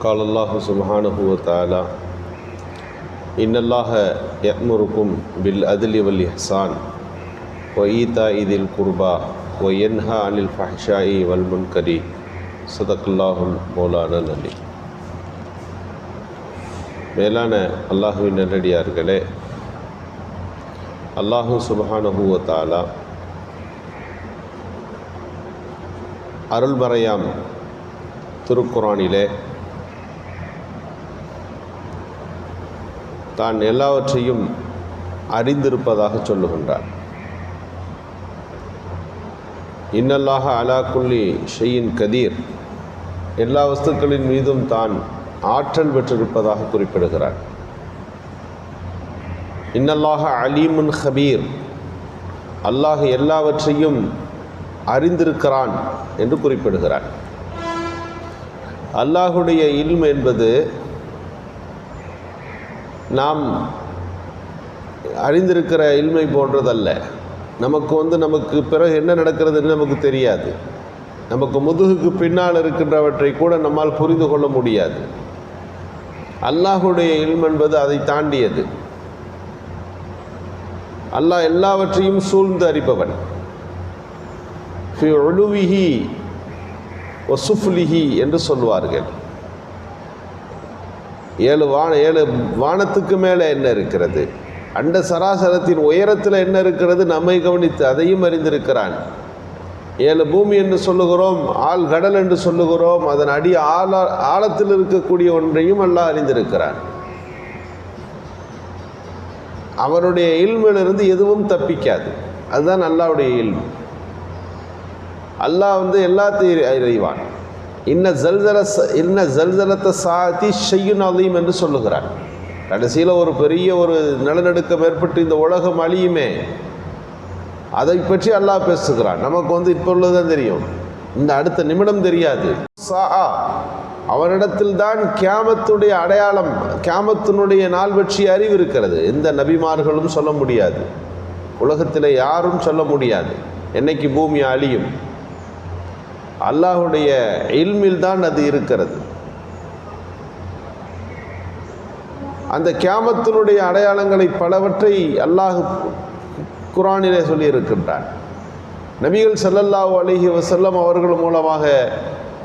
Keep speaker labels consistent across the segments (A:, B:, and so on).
A: قال الله سبحانه وتعالى إن الله يأمركم بالعدل والإحسان وإيتاء ذي القربى وينهى عن الفحشاء والمنكر صدق الله مولانا العلي மேலான அல்லாஹுவின் நல்லடியார்களே அல்லாஹு சுபஹானஹு வ தஆலா அருள்மறையாம் திருக்குறானிலே தான் எல்லாவற்றையும் அறிந்திருப்பதாக சொல்லுகின்றார். இன்னல்லாக அலாக்குள்ளி குல்லி ஷெய்யின் கதீர் எல்லா வஸ்துக்களின் மீதும் தான் ஆற்றல் பெற்றிருப்பதாக குறிப்பிடுகிறார். இன்னல்லாக அலீமுன் ஹபீர் அல்லாஹ் எல்லாவற்றையும் அறிந்திருக்கிறான் என்று குறிப்பிடுகிறார். அல்லாஹுடைய இல்ம் என்பது நாம் அறிந்திருக்கிற இல்மை போன்றதல்ல. நமக்கு வந்து நமக்கு பிறகு என்ன நடக்கிறதுன்னு நமக்கு தெரியாது. நமக்கு முதுகுக்கு பின்னால் இருக்கின்றவற்றை கூட நம்மால் புரிந்து கொள்ள முடியாது. அல்லாஹுடைய இல்ம் என்பது அதை தாண்டியது. அல்லாஹ் எல்லாவற்றையும் சூழ்ந்து அறிபவன். ஒழுவிஹி ஒசுஃப்லிஹி என்று சொல்வார்கள். ஏழு வான ஏழு வானத்துக்கு மேலே என்ன இருக்கிறது? அண்ட சராசரத்தின் உயரத்தில் என்ன இருக்கிறது? நம்மை கவனித்து அதையும் அறிந்திருக்கிறான். ஏழு பூமி என்று சொல்லுகிறோம் ஆள் கடல் என்று சொல்லுகிறோம் அதன் அடி ஆழ ஆழத்தில் இருக்கக்கூடிய ஒன்றையும் அல்லாஹ் அறிந்திருக்கிறான். அவனுடைய இல்மிலிருந்து எதுவும் தப்பிக்காது. அதுதான் அல்லாவுடைய இல்மு. அல்லாஹ் வந்து எல்லாத்தையும் அறிவான். இன்ன ஜல்தர இன்ன ஜல்சலத்த சாத்தி ஷையுன் அலீம் என்று சொல்லுகிறான் கடைசியில் ஒரு பெரிய ஒரு நிலநடுக்கம் ஏற்பட்டு இந்த உலகம் அழியுமே அதை பற்றி அல்லாஹ் பேசுகிறான். நமக்கு வந்து இப்போ உள்ளதான் தெரியும். இந்த அடுத்த நிமிடம் தெரியாது. சா அவனிடத்தில் தான் கியாமத்துடைய அடையாளம் கியாமத்தினுடைய நாள் பற்றி அறிவு இருக்கிறது. எந்த நபிமார்களும் சொல்ல முடியாது. உலகத்தில் யாரும் சொல்ல முடியாது. என்னைக்கு பூமி அழியும்? அல்லாஹுடைய இல்மில் தான் அது இருக்கிறது. அந்த கியாமத்தினுடைய அடையாளங்களை பலவற்றை அல்லாஹ் குரானிலே சொல்லியிருக்கின்றான். நபிகள் செல்லல்லாஹு அலிஹி வசல்லம் அவர்கள் மூலமாக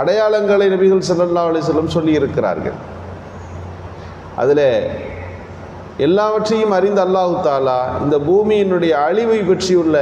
A: அடையாளங்களை நபிகள் செல்லல்லா அலிசல்லம் சொல்லியிருக்கிறார்கள். அதில் எல்லாவற்றையும் அறிந்த அல்லாஹு தாலா இந்த பூமியினுடைய அழிவை பற்றியுள்ள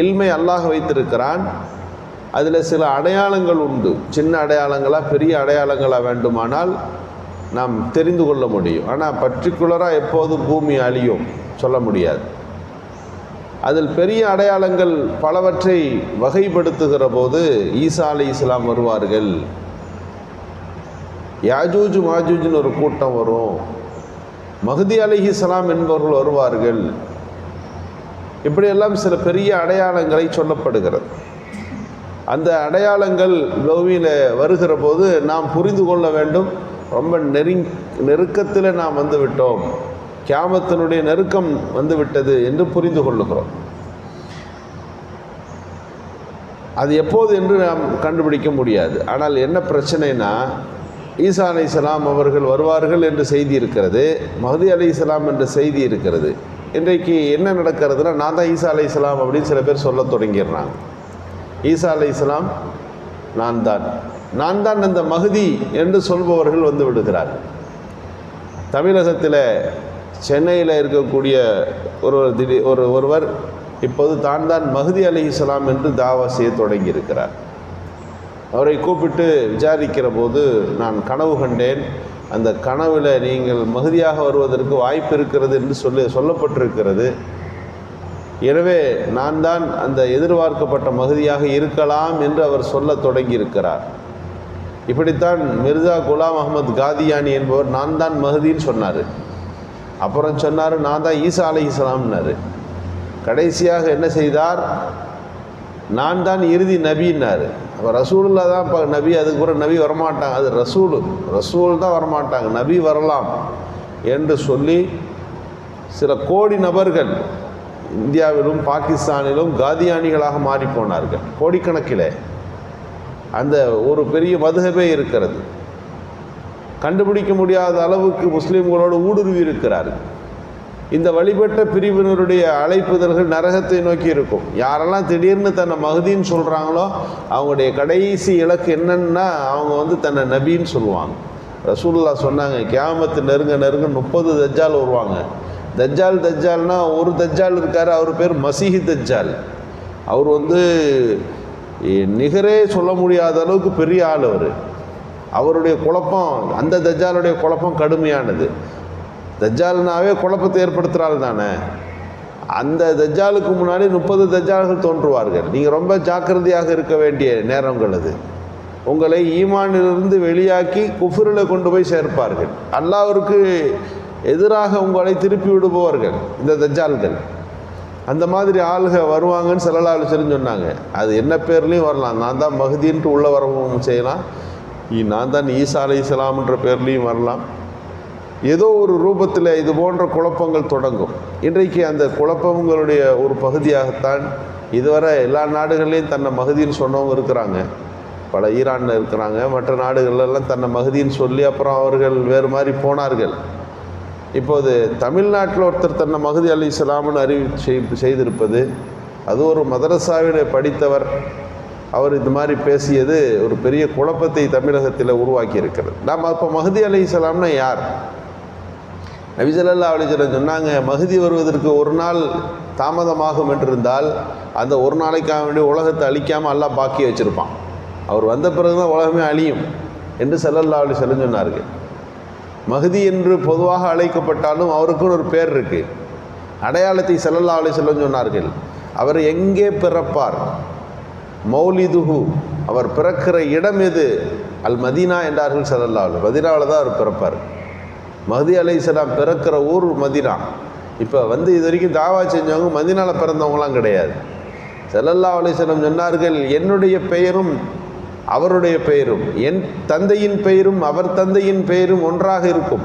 A: எல்மை அல்லாஹ் வைத்திருக்கிறான். அதில் சில அடையாளங்கள் உண்டு. சின்ன அடையாளங்களாக பெரிய அடையாளங்களாக வேண்டுமானால் நாம் தெரிந்து கொள்ள முடியும். ஆனால் பர்டிகுலராக எப்போது பூமி அழியும் சொல்ல முடியாது. அதில் பெரிய அடையாளங்கள் பலவற்றை வகைப்படுத்துகிற போது ஈசா அலி இஸ்லாம் வருவார்கள். யாஜூஜ் மாஜூஜ்னு ஒரு கூட்டம் வரும். மஹதி அலி இஸ்லாம் என்பவர்கள் வருவார்கள். இப்படியெல்லாம் சில பெரிய அடையாளங்களை சொல்லப்படுகிறது. அந்த அடையாளங்கள் பூமியில் வருகிற போது நாம் புரிந்து கொள்ள வேண்டும். ரொம்ப நெருங் நெருக்கத்தில் நாம் வந்து விட்டோம். கியாமத்தினுடைய நெருக்கம் வந்து விட்டது என்று புரிந்து கொள்ளுகிறோம். அது எப்போது என்று நாம் கண்டுபிடிக்க முடியாது. ஆனால் என்ன பிரச்சனைனா ஈசா அலி இஸ்லாம் அவர்கள் வருவார்கள் என்று செய்தி இருக்கிறது மஹதி அலி இஸ்லாம் என்ற செய்தி இருக்கிறது. இன்றைக்கு என்ன நடக்கிறதுனா நான் தான் ஈசா அலி இஸ்லாம் அப்படின்னு சில பேர் சொல்ல தொடங்கிடுறாங்க. ஈசா அலை இஸ்லாம் நான் தான் நான் தான் அந்த மகுதி என்று சொல்பவர்கள் வந்து விடுகிறார்கள். தமிழகத்தில் சென்னையில் இருக்கக்கூடிய ஒருவர் திடீர் ஒரு ஒருவர் இப்போது தான் தான் மஹதி அலி இஸ்லாம் என்று தாவா செய்ய தொடங்கியிருக்கிறார். அவரை கூப்பிட்டு விசாரிக்கிற போது நான் கனவு கண்டேன். அந்த கனவில் நீங்கள் மகுதியாக வருவதற்கு வாய்ப்பு இருக்கிறது என்று சொல்லி சொல்லப்பட்டிருக்கிறது. எனவே நான் தான் அந்த எதிர்பார்க்கப்பட்ட மகுதியாக இருக்கலாம் என்று அவர் சொல்ல தொடங்கியிருக்கிறார். இப்படித்தான் மிர்சா குலாம் அகமது காதியானி என்பவர் நான் தான் மகுதின்னு சொன்னார். அப்புறம் சொன்னார் நான் தான் ஈசா அலை இஸ்லாம்னார் கடைசியாக என்ன செய்தார்? நான் தான் இறுதி நபின்னாரு. அப்போ ரசூலில் தான் இப்போ நபி அதுக்கு கூட நபி வரமாட்டாங்க. அது ரசூல் ரசூல் தான் வரமாட்டாங்க. நபி வரலாம் என்று சொல்லி சில கோடி நபர்கள் இந்தியாவிலும் பாகிஸ்தானிலும் காதியானிகளாக மாறிப்போனார்கள். கோடிக்கணக்கில். அந்த ஒரு பெரிய மதுகபே இருக்கிறது. கண்டுபிடிக்க முடியாத அளவுக்கு முஸ்லீம்களோடு ஊடுருவி இருக்கிறார்கள். இந்த வழிபட்ட பிரிவினருடைய அழைப்புதல்கள் நரகத்தை நோக்கி இருக்கும். யாரெல்லாம் திடீர்னு தன்னை மகுதின்னு சொல்கிறாங்களோ அவங்களுடைய கடைசி இலக்கு என்னன்னா அவங்க வந்து தன்னை நபின்னு சொல்லுவாங்க. ரசூல்லா சொன்னாங்க கியாமத்து நெருங்க நெருங்க முப்பது தஜ்ஜால் வருவாங்க. தஜ்ஜால் தஜ்ஜால்னா ஒரு தஜ்ஜால் இருக்கார் அவர் பேர் மசீஹி தஜ்ஜால். அவர் வந்து நிகரே சொல்ல முடியாத அளவுக்கு பெரிய ஆள் அவர். அவருடைய குழப்பம் அந்த தஜ்ஜாலுடைய குழப்பம் கடுமையானது. தஜ்ஜால்னாவே குழப்பத்தை ஏற்படுத்துகிற ஆள் தானே. அந்த தஜ்ஜாலுக்கு முன்னாடி முப்பது தஜ்ஜால்கள் தோன்றுவார்கள். நீங்கள் ரொம்ப ஜாக்கிரதையாக இருக்க வேண்டிய நேரங்கள் அது. உங்களை ஈமானிலிருந்து வெளியாக்கி குஃபுரில் கொண்டு போய் சேர்ப்பார்கள். அல்லாவிற்கு எதிராக உங்களை திருப்பி விடுபவர்கள் இந்த தஜால்கள் அந்த மாதிரி ஆளுக வருவாங்கன்னு செல்லலா அலிசரின்னு சொன்னாங்க. அது என்ன பேர்லேயும் வரலாம். நான் தான் மகுதின்ட்டு உள்ளே வரவும் செய்யலாம். நான் தான் ஈசா அலி இஸ்லாம்ன்ற பேர்லேயும் வரலாம். ஏதோ ஒரு ரூபத்தில் இது போன்ற குழப்பங்கள் தொடங்கும். இன்றைக்கு அந்த குழப்பங்களுடைய ஒரு பகுதியாகத்தான் இதுவரை எல்லா நாடுகள்லேயும் தன்னை மகுதின்னு சொன்னவங்க இருக்கிறாங்க. பல ஈரானில் இருக்கிறாங்க. மற்ற நாடுகளெல்லாம் தன்னை மகுதின்னு சொல்லி அப்புறம் அவர்கள் வேறு மாதிரி போனார்கள். இப்போது தமிழ்நாட்டில் ஒருத்தர் தன்னை மகுதி அலி இஸ்லாம்னு அறிவி செய்- செய்திருப்பது அது ஒரு மதரசாவிட படித்தவர். அவர் இது மாதிரி பேசியது ஒரு பெரிய குழப்பத்தை தமிழகத்தில் உருவாக்கி இருக்கிறது நாம் அப்போ மஹதி அலி இஸ்லாம்னா யார்? நபிசல்லா அலிஜலம் சொன்னாங்க மகுதி வருவதற்கு ஒரு நாள் தாமதமாகும் என்றிருந்தால் அந்த ஒரு நாளைக்காக வேண்டிய உலகத்தை அழிக்காமல் அல்லாஹ் பாக்கி வச்சிருப்பான். அவர் வந்த பிறகு தான் உலகமே அழியும். என்று சல்லல்லா அலி செல்லம் சொன்னார்கள். மகதி என்று பொதுவாக அழைக்கப்பட்டாலும் அவருக்குன்னு ஒரு பேர் இருக்கு. அடையாளத்தை செல்லல்லா அலை செல்லம் சொன்னார்கள். அவர் எங்கே பிறப்பார்? மௌலிதுஹு அவர் பிறக்கிற இடம் எது? அல் மதீனா என்றார்கள் செல்லல்லா அலி மதீனாவில் தான் அவர் பிறப்பார். மஹதி அலைஹிஸ்ஸலாம் பிறக்கிற ஊர் மதினா. இப்போ வந்து இது வரைக்கும் தாவா செஞ்சவங்க மதினாவில் பிறந்தவங்களாம் கிடையாது. செல்லல்லா அலைஹி சொன்னார்கள் என்னுடைய பெயரும் அவருடைய பெயரும் என் தந்தையின் பெயரும் அவர் தந்தையின் பெயரும் ஒன்றாக இருக்கும்.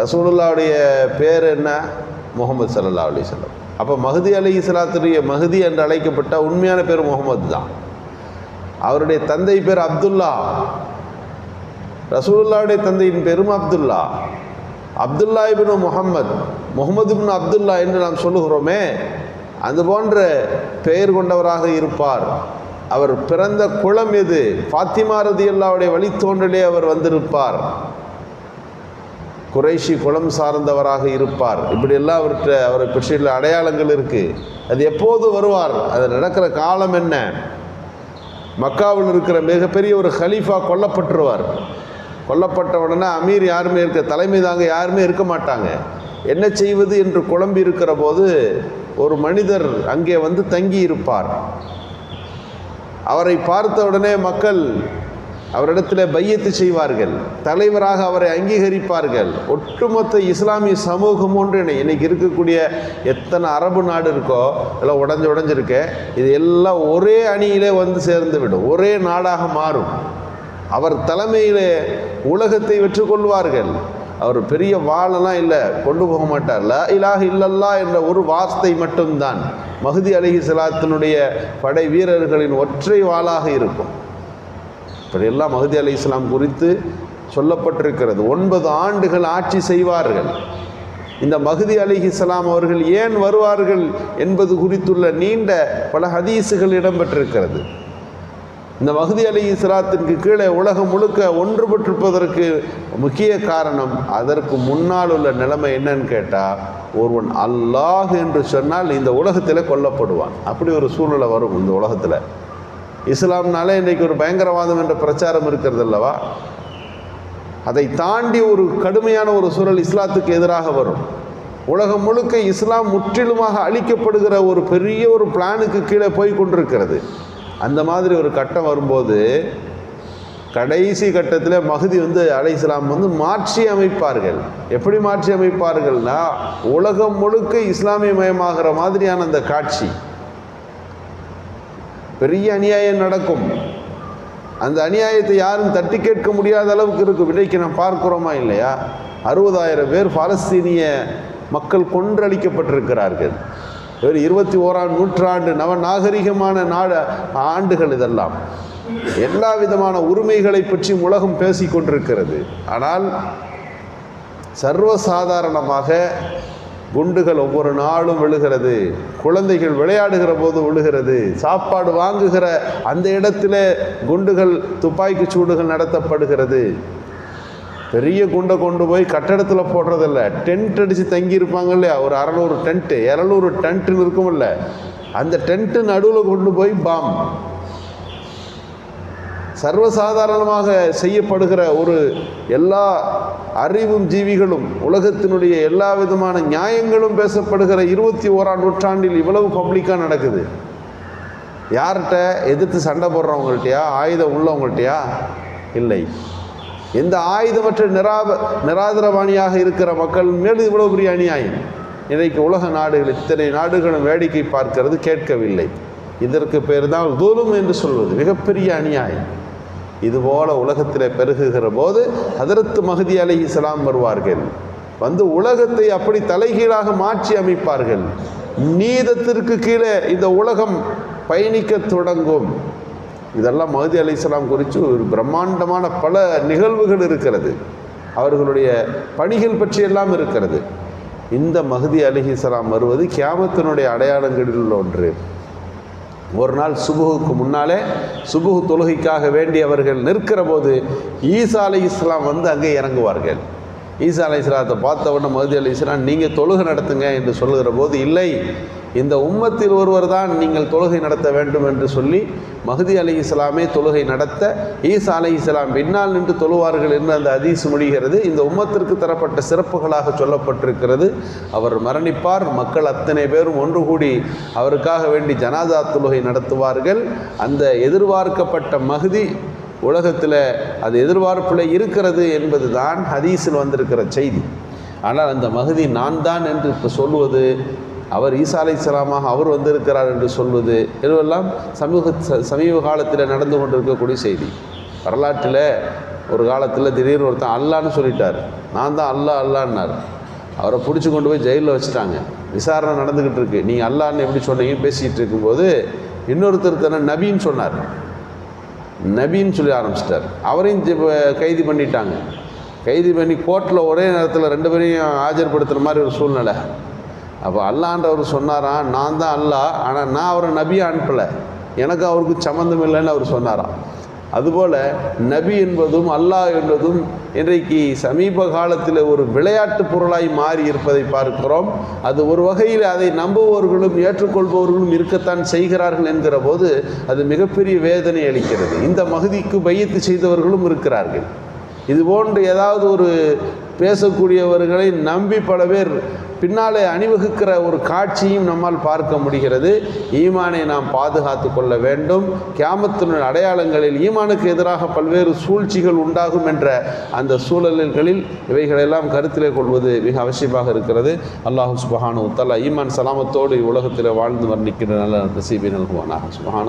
A: ரசூலுல்லாவுடைய பேர் என்ன? முகமது சல்லா அலி சொல்லம் அப்போ மஹதி அலி இஸ்லாத்துடைய மஹதி என்று அழைக்கப்பட்ட உண்மையான பேர் முகமது தான். அவருடைய தந்தை பேர் அப்துல்லா. ரசூலுல்லாவுடைய தந்தையின் பெரும் Abdullah. Abdullah Ibn Muhammad Mohammed Ibn Abdullah என்று நாம் சொல்லுகிறோமே அது போன்ற பெயர் கொண்டவராக இருப்பார். அவர் பிறந்த குளம் எது? ஃபாத்திமா ரதியல்லாவுடைய வழித்தோன்றலே அவர் வந்திருப்பார். குறைஷி குலம் சார்ந்தவராக இருப்பார். இப்படியெல்லாம் அவர்கிட்ட அவரை பற்றியுள்ள அடையாளங்கள் இருக்குது அது எப்போது வருவார்? அது நடக்கிற காலம் என்ன? மக்காவில் இருக்கிற மிகப்பெரிய ஒரு ஹலீஃபா கொல்லப்பட்டுருவார். கொல்லப்பட்ட உடனே அமீர் யாருமே இருக்க தலைமை தாங்க யாருமே இருக்க மாட்டாங்க. என்ன செய்வது என்று குழம்பி இருக்கிற போது ஒரு மனிதர் அங்கே வந்து தங்கி இருப்பார் அவரை பார்த்த உடனே மக்கள் அவரிடத்தில் பையத்து செய்வார்கள் தலைவராக அவரை அங்கீகரிப்பார்கள். ஒட்டுமொத்த இஸ்லாமிய சமூகம் ஒன்று இன்னைக்கு இருக்கக்கூடிய எத்தனை அரபு நாடு இருக்கோ எல்லாம் உடஞ்சு உடஞ்சிருக்கு இது எல்லாம் ஒரே அணியிலே வந்து சேர்ந்து விடும் ஒரே நாடாக மாறும். அவர் தலைமையிலே உலகத்தை வெற்றுக்கொள்வார்கள் கொள்வார்கள். அவர் பெரிய வாளெல்லாம் இல்லை கொண்டு போக மாட்டார். லா இலாக இல்லல்லா என்ற ஒரு வார்த்தை மட்டும்தான். மஹதி அலிஹி சலாத்தினுடைய படை வீரர்களின் ஒற்றை வாளாக இருக்கும். இப்படியெல்லாம் மஹதி அலி இஸ்லாம் குறித்து சொல்லப்பட்டிருக்கிறது. ஒன்பது ஆண்டுகள் ஆட்சி செய்வார்கள். இந்த மஹதி அலிஹிஸ்லாம் அவர்கள் ஏன் வருவார்கள் என்பது குறித்துள்ள நீண்ட பல ஹதீஸுகள் இடம்பெற்றிருக்கிறது. இந்த மகுதி அலி இஸ்லாத்திற்கு கீழே உலகம் முழுக்க ஒன்றுபட்டிருப்பதற்கு முக்கிய காரணம் அதற்கு முன்னால் உள்ள நிலைமை என்னன்னு கேட்டால் ஒருவன் அல்லாஹ் என்று சொன்னால் இந்த உலகத்தில் கொல்லப்படுவான். அப்படி ஒரு சூழ்நிலை வரும் இந்த உலகத்தில். இஸ்லாம்னாலே இன்றைக்கு ஒரு பயங்கரவாதம் என்ற பிரச்சாரம் இருக்கிறது அல்லவா? அதை தாண்டி ஒரு கடுமையான ஒரு சூழல் இஸ்லாத்துக்கு எதிராக வரும். உலகம் முழுக்க இஸ்லாம் முற்றிலுமாக அழிக்கப்படுகிற ஒரு பெரிய ஒரு பிளானுக்கு கீழே போய் கொண்டிருக்கிறது. அந்த மாதிரி ஒரு கட்டம் வரும்போது கடைசி கட்டத்தில் மகுதி வந்து அலை இஸ்லாம் வந்து மாற்றி அமைப்பார்கள். எப்படி மாற்றி அமைப்பார்கள்னா உலகம் முழுக்க இஸ்லாமிய மயமாகிற மாதிரியான அந்த காட்சி. பெரிய அநியாயம் நடக்கும். அந்த அநியாயத்தை யாரும் தட்டி கேட்க முடியாத அளவுக்கு இருக்கும் இன்றைக்கு நம்ம பார்க்குறோமா இல்லையா? அறுபதாயிரம் பேர் பாலஸ்தீனிய மக்கள் கொன்றளிக்கப்பட்டிருக்கிறார்கள் ஒரு இருபத்தி ஓராம் நூற்றாண்டு நவ நாகரிகமான நாடு ஆண்டுகள் இதெல்லாம். எல்லா விதமான உரிமைகளை பற்றி உலகம் பேசிக் கொண்டிருக்கிறது. ஆனால் சர்வசாதாரணமாக குண்டுகள் ஒவ்வொரு நாளும் விழுகிறது. குழந்தைகள் விளையாடுகிற போது விழுகிறது. சாப்பாடு வாங்குகிற அந்த இடத்துல குண்டுகள் துப்பாக்கி சூடுகள் நடத்தப்படுகிறது. பெரிய குண்டை கொண்டு போய் கட்டடத்தில் போடுறதில்ல. டென்ட் அடித்து தங்கியிருப்பாங்க இல்லையா? ஒரு அறநூறு டென்ட்டு இரநூறு டென்ட்டுன்னு இருக்கும்ல அந்த டென்ட்டு நடுவில் கொண்டு போய் பாம். சர்வசாதாரணமாக செய்யப்படுகிற ஒரு எல்லா அறிவும் ஜீவிகளும் உலகத்தினுடைய எல்லா விதமான நியாயங்களும் பேசப்படுகிற இருபத்தி ஓராம் நூற்றாண்டில் இவ்வளவு பப்ளிக்காக நடக்குது. யார்கிட்ட எதிர்த்து சண்டை போடுறவங்கள்ட்டையா? ஆயுதம் உள்ளவங்கள்ட்டையா? இல்லை. எந்த ஆயுதமற்ற நிராப நிராதரவாணியாக இருக்கிற மக்கள் மேல் இவ்வளவு பெரிய அநியாயம்? இன்றைக்கு உலக நாடுகள் இத்தனை நாடுகளும் வேடிக்கை பார்க்கிறது கேட்கவில்லை. இதற்கு பேர் தான் தூலும் என்று சொல்வது மிகப்பெரிய அநியாயம். இதுபோல உலகத்தில் பெருகுகிற போது அதற்கு மகதி அலை இஸ்லாம் வருவார்கள். வந்து உலகத்தை அப்படி தலைகீழாக மாற்றி அமைப்பார்கள். நீதத்திற்கு கீழே இந்த உலகம் பயணிக்க தொடங்கும். இதெல்லாம் மஹதி அலி இஸ்லாம் குறித்து ஒரு பிரம்மாண்டமான பல நிகழ்வுகள் இருக்கிறது. அவர்களுடைய பணிகள் பற்றியெல்லாம் இருக்கிறது. இந்த மஹதி அலிஹிஸ்லாம் வருவது கியாமத்தினுடைய அடையாளங்களில் ஒன்று. ஒரு நாள் சுபுகுக்கு முன்னாலே சுபுகு தொழுகைக்காக வேண்டியவர்கள் நிற்கிற போது ஈசா அலி இஸ்லாம் வந்து அங்கே இறங்குவார்கள். ஈசா அலி இஸ்லாத்தை பார்த்த உடனே மஹதி அலி இஸ்லாம் நீங்கள் தொழுகை நடத்துங்க என்று சொல்லுகிற போது இல்லை இந்த உம்மத்தில் ஒருவர் தான் நீங்கள் தொழுகை நடத்த வேண்டும் என்று சொல்லி மஹதி அலி இஸ்லாமே தொழுகை நடத்த ஈசா அலி இஸ்லாம் பின்னால் நின்று தொழுவார்கள் என்று அந்த அதீஸ் முடிகிறது. இந்த உம்மத்திற்கு தரப்பட்ட சிறப்புகளாக சொல்லப்பட்டிருக்கிறது. அவர் மரணிப்பார். மக்கள் அத்தனை பேரும் ஒன்று கூடி அவருக்காக வேண்டி ஜனாதா தொழுகை நடத்துவார்கள். அந்த எதிர்பார்க்கப்பட்ட மகுதி உலகத்தில் அது எதிர்பார்ப்பில் இருக்கிறது என்பது தான் ஹதீஸில் வந்திருக்கிற செய்தி. ஆனால் அந்த மகதி நான் தான் என்று இப்போ சொல்லுவது அவர் ஈசா அலை சலாமாக அவர் வந்திருக்கிறார் என்று சொல்வது இதுவெல்லாம் சமூக ச- சமீப காலத்தில் நடந்து கொண்டிருக்கக்கூடிய செய்தி. வரலாற்றில் ஒரு காலத்தில் திடீர்னு ஒருத்தன் அல்லான்னு சொல்லிட்டார். நான் தான் அல்லா அல்லான்னார். அவரை பிடிச்சி கொண்டு போய் ஜெயிலில் வச்சுட்டாங்க. விசாரணை நடந்துக்கிட்டு இருக்கு. நீங்கள் அல்லான்னு எப்படி சொன்னீங்கன்னு பேசிகிட்டு இருக்கும்போது இன்னொருத்தர் தானே நபின்னு சொன்னார். நபின்னு சொல்லி ஆரம்பிச்சிட்டார். அவரையும் கைது பண்ணிட்டாங்க. கைது பண்ணி கோர்ட்டில் ஒரே நேரத்தில் ரெண்டு பேரையும் ஆஜர்படுத்துகிற மாதிரி ஒரு சூழ்நிலை. அப்போ அல்லான்றவர் சொன்னாராம் நான் தான் அல்லா ஆனால் நான் அவரை நபியை அனுப்பலை. எனக்கு அவருக்கு சம்மந்தம் இல்லைன்னு அவர் சொன்னாராம் அதுபோல் நபி என்பதும் அல்லாஹ் என்பதும் இன்றைக்கு சமீப காலத்தில் ஒரு விளையாட்டு பொருளாய் மாறி இருப்பதை பார்க்கிறோம். அது ஒரு வகையில் அதை நம்புபவர்களும் ஏற்றுக்கொள்பவர்களும் இருக்கத்தான் செய்கிறார்கள் என்கிற போது அது மிகப்பெரிய வேதனை அளிக்கிறது. இந்த மகுதிக்கு பையத்து செய்தவர்களும் இருக்கிறார்கள். இது போன்று ஏதாவது ஒரு பேசக்கூடியவர்களை நம்பி பல பேர் பின்னாலே அணிவகுக்கிற ஒரு காட்சியும் நம்மால் பார்க்க முடிகிறது. ஈமானை நாம் பாதுகாத்து கொள்ள வேண்டும். கியாமத்தினுடைய அடையாளங்களில் ஈமானுக்கு எதிராக பல்வேறு சூழ்ச்சிகள் உண்டாகும் என்ற அந்த சூழல்களில் இவைகளெல்லாம் கருத்திலே கொள்வது மிக அவசியமாக இருக்கிறது. அல்லாஹு சுபஹானு தலா ஈமான் சலாமத்தோடு உலகத்தில் வாழ்ந்து வர்ணிக்கிற நல்ல நசீபி நல்குவானாக. சுபஹானு